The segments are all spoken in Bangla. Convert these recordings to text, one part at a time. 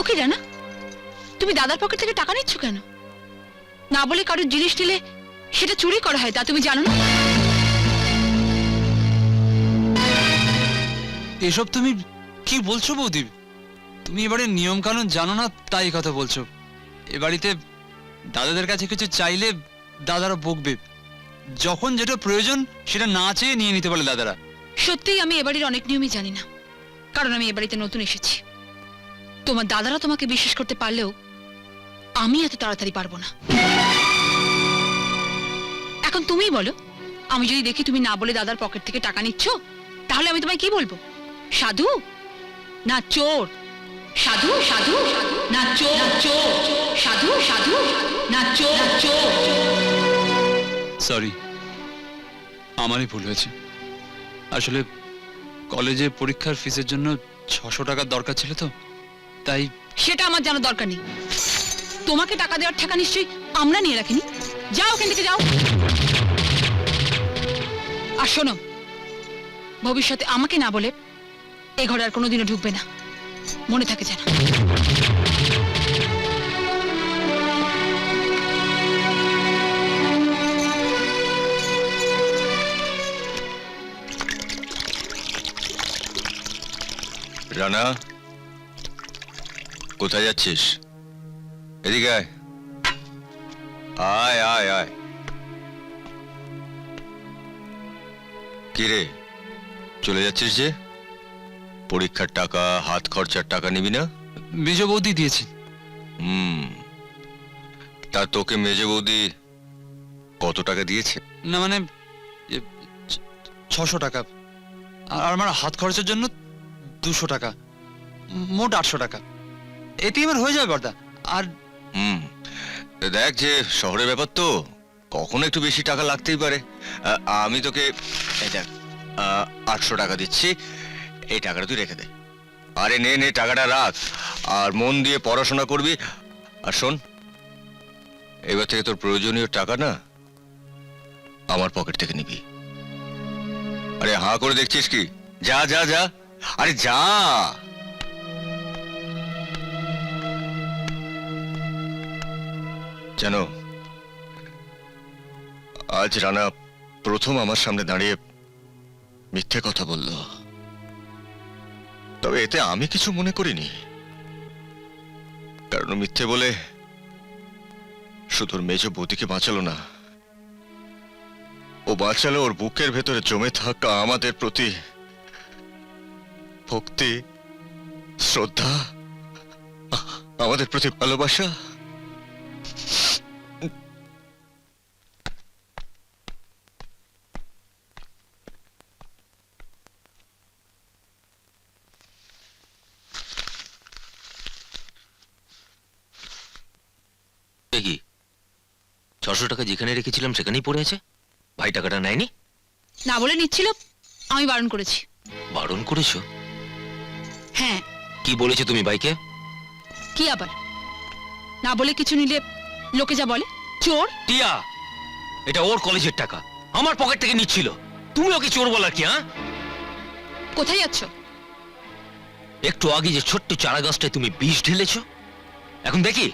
ওকে জানা? তুমি দাদার পকেট থেকে টাকা নিচ্ছ কেন? না বলে কারোর জিনিস নিলে সেটা চুরি করা হয় তা তুমি জানো না? এসব তুমি কি বলছো বৌদি? তুমি এবারে নিয়ম কানুন জানো না তাই কথা বলছো। এ বাড়িতে দাদাদের কাছে কিছু চাইলে দাদারা বকবে। যখন যেটা প্রয়োজন সেটা না চেয়ে নিয়ে নিতে পারে দাদারা। সত্যিই আমি এবাড়ির অনেক নিয়মই জানি না কারণ আমি এবাড়িতে নতুন এসেছি। তোমার দাদারা তোমাকে বিশ্বাস করতে পারলেও আমি এত তাড়াতাড়ি পারব না। এখন তুমিই বলো, আমি যদি দেখি তুমি না বলে দাদার পকেট থেকে টাকা নিচ্ছ, তাহলে আমি তোমায় কি বলব? সাধু? না, চোর। সাধু সাধু, না, চোর চোর। সাধু সাধু, না, চোর চোর। সরি আমারই ভুল হয়েছে। আসলে কলেজে পরীক্ষার ফিসের জন্য ছশো টাকার দরকার ছিল তো। তাই সেটা আমার জানার দরকার নেই। তোমাকে টাকা দেওয়ার টাকা নিশ্চয়ই আমরা নিয়ে রাখিনি। যাও ওখান থেকে যাও। আর শোনো ভবিষ্যতে আমাকে না বলে এ ঘরে আর কোনোদিনও ঢুকবে না। মনে থাকে যেন। রানা কোথায় যাচ্ছিস? এদিকে আয়। আয় আয় আয়। কি রে? চলে যাচ্ছিস যে? পরীক্ষার টাকা হাত খরচার টাকা নিবি না? মেজ বৌদি দিয়েছে। হুম। তা তোকে মেজে বৌদি কত টাকা দিয়েছে? না মানে ছশো টাকা। আর আমার হাত খরচের জন্য দুশো টাকা। মোট আটশো টাকা। এতেই আমার হয়ে যাবে বর্দা আর হুম, দেখ যে শহরের ব্যাপার তো, কখনো একটু বেশি টাকা লাগতেই পারে। আমি তোকে, এই দেখ আটশো টাকা দিচ্ছি, এই টাকাটা তুই রেখে দে। আরে নে নে, টাকাটা রাখ, আর মন দিয়ে পড়াশোনা করবি। আর শোন, এবার থেকে তোর প্রয়োজনীয় টাকা না, আমার পকেট থেকে নিবি। আরে হাঁ করে দেখছিস কি? যা যা যা। আরে যা! জানো আজ রানা প্রথম আমার সামনে দাঁড়িয়ে মিথ্যে কথা বলল। তবে এতে আমি কিছু মনে করিনি। কারণ মিথ্যে বলে শুধু ওর মেজ বৌদিকে বাঁচালো না। ও বাঁচালো ওর বুকের ভেতরে জমে থাকা আমাদের প্রতি ভক্তি, শ্রদ্ধা, আমাদের প্রতি ভালোবাসা এ কি ছশো টাকা যেখানে রেখেছিলাম সেখানেই পড়ে আছে। ভাই টাকাটা নেয়নি? না বলে নিচ্ছিল আমি বারণ করেছি। বারণ করেছ? হ্যাঁ। কি বলেছ তুমি ভাইকে? কি আবার? না বলে কিছু নিলে লোকে যা বলে। চোর? টিয়া এটা ওর কলেজের টাকা। আমার পকেট থেকে নিচ্ছিল। তুমি ওকে চোর বলার কি হ্যাঁ? কোথায় যাচ্ছ? একটু আগে যে ছোট্ট চারা গাছটায় তুমি বিষ ঢেলেছো এখন দেখি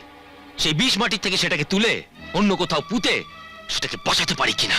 সেই বিষ মাটির থেকে সেটাকে তুলে অন্য কোথাও পুঁতে সেটাকে বাঁচাতে পারি কিনা?